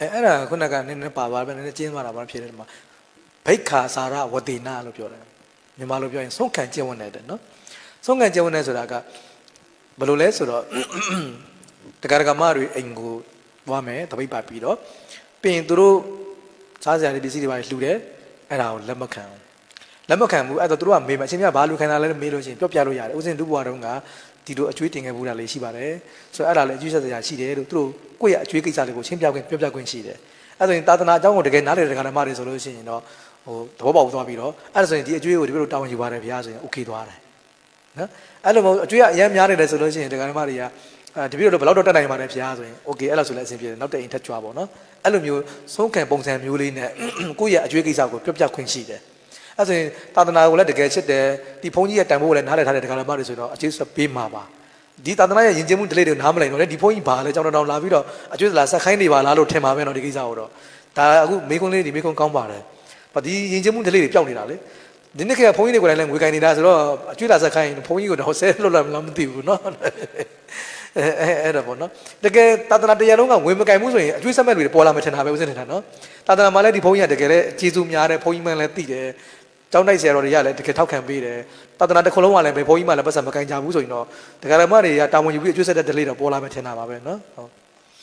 အဲအဲ့ဒါခုနကနည်းနည်းပါပါပဲနည်းနည်းကျင်းသွားတာပါဖြစ်တယ်ဒီမှာဘိက္ခာစာရဝတိနာလို့ပြောတယ်မြန်မာလိုပြောရင်ဆုံးခံကျင့်ဝတ်နေတဲ့နော်ဆုံးခံကျင့်ဝတ်နေဆိုတာကဘယ်လိုလဲဆိုတော့တရားဓမ္မတွေအိမ်ကိုသွားမယ်တပိတ်ပါပြီးတော့ပြင်သူတို့စားစရာတွေပစ္စည်းတွေပါလှူတယ်အဲ့ဒါကိုလက်မခံဘူးလက်မခံဘူးအဲ့တော့သူတို့ကမေးမှအချင်းမြတ်ဘာလူခံတာလဲမေးလို့ရှိရင်ပြောပြလို့ရတယ်ဥစဉ်ဒုဘွားတုန်းကဒီလိုအကျွေးတင်ခဲ့ဘူးတာလေးရှိပါတယ်ဆိုတော့အဲ့ဒါလည်းအကျွေးဆက်စရာရှိတယ်လို့သူတို့ ကိုယ့်ရဲ့အကျွေးကိစ္စလေးကိုချင်းပြခွင့်ပြောပြခွင့်ရှိတယ်အဲ့ဒါဆိုရင်သာသနာအကြောင်းကိုတကယ်နားလည်တဲ့ခါဓမ္မတွေဆိုလို့ရှိရင်တော့ဟိုသဘောပေါက်သွားပြီးတော့အဲ့ဒါဆိုရင်ဒီအကျွေးကိုဒီလိုတောင်းယူပါတယ်ဗျာဆိုရင် okay သွားတယ်နော်အဲ့လိုမဟုတ်အကျွေးကအရင်များနေတယ်ဆိုလို့ရှိရင်တရားဓမ္မတွေကအဲဒီပြီးတော့ဘယ်လောက်တော့တက်နိုင်ပါတယ်ဗျာဆိုရင် okay အဲ့လိုဆိုလည်းအဆင်ပြေတယ်နောက်တစ်အိမ်ထက်ကြွားပေါ့နော်အဲ့လိုမျိုးဆုံးခံပုံစံမျိုးလေးနဲ့ကိုယ့်ရဲ့အကျွေးကိစ္စကိုပြောပြခွင့်ရှိတယ်အဲ့ဆိုရင်သာသနာကိုလည်းတကယ်ချစ်တယ်ဒီဘုန်းကြီးရဲ့တန်ဖိုးကိုလည်းနားလည်ထားတဲ့တရားဓမ္မတွေဆိုတော့အကျွေးဆက်ပေးမှာပါ ဒီသာသနာရဲ့ယဉ်ကျေးမှုဒလိတွေနားမလည်တော့လေဒီဘုန်းကြီးဘာလဲကြောင်းတောင်လာပြီးတော့အကျွေးစလာဆက်ခိုင်းနေပါလားလို့ထင်ပါပဲနော်ဒီကိစ္စကိုတော့ဒါအခုမိခွန်းလေးဒီမိခွန်းကောင်းပါတယ်ဘာဒီယဉ်ကျေးမှုဒလိတွေပျောက်နေတာလေဒီနေ့ခေတ်ဘုန်းကြီးတွေကိုယ်တိုင်လည်းငွေကင်နေတာဆိုတော့အကျွေးလာဆက်ခိုင်းဘုန်းကြီးကိုတော့ဆဲလွတ်လာမလားမသိဘူးနော်အဲအဲ့ဒါပေါ့နော်တကယ်သာသနာတရားလုံးကငွေမကင်ဘူးဆိုရင်အကျွေးဆက်မဲ့လူတွေပေါ်လာမှထင်တာပဲဦးစင်ထင်တာနော်သာသနာမှာလည်းဒီဘုန်းကြီးကတကယ်လည်းကျေးဇူးများတယ်ဘုန်းကြီးမှန်လည်းသိတယ် ကျောင်းတိုက်ဆရာတော်တွေကလည်းတကယ်ထောက်ခံပေးတယ်သာသနာတစ်ခုလုံးကလည်းဘယ်ဘုန်းကြီးမှလည်းပတ်စံမကင်ကြဘူးဆိုရင်တော့တရားဓမ္မတွေကတာဝန်ယူပြီးအကျွေးဆက်တဲ့ဒလေးတော့ပေါ်လာမှထင်တာပါပဲနော်ဟုတ်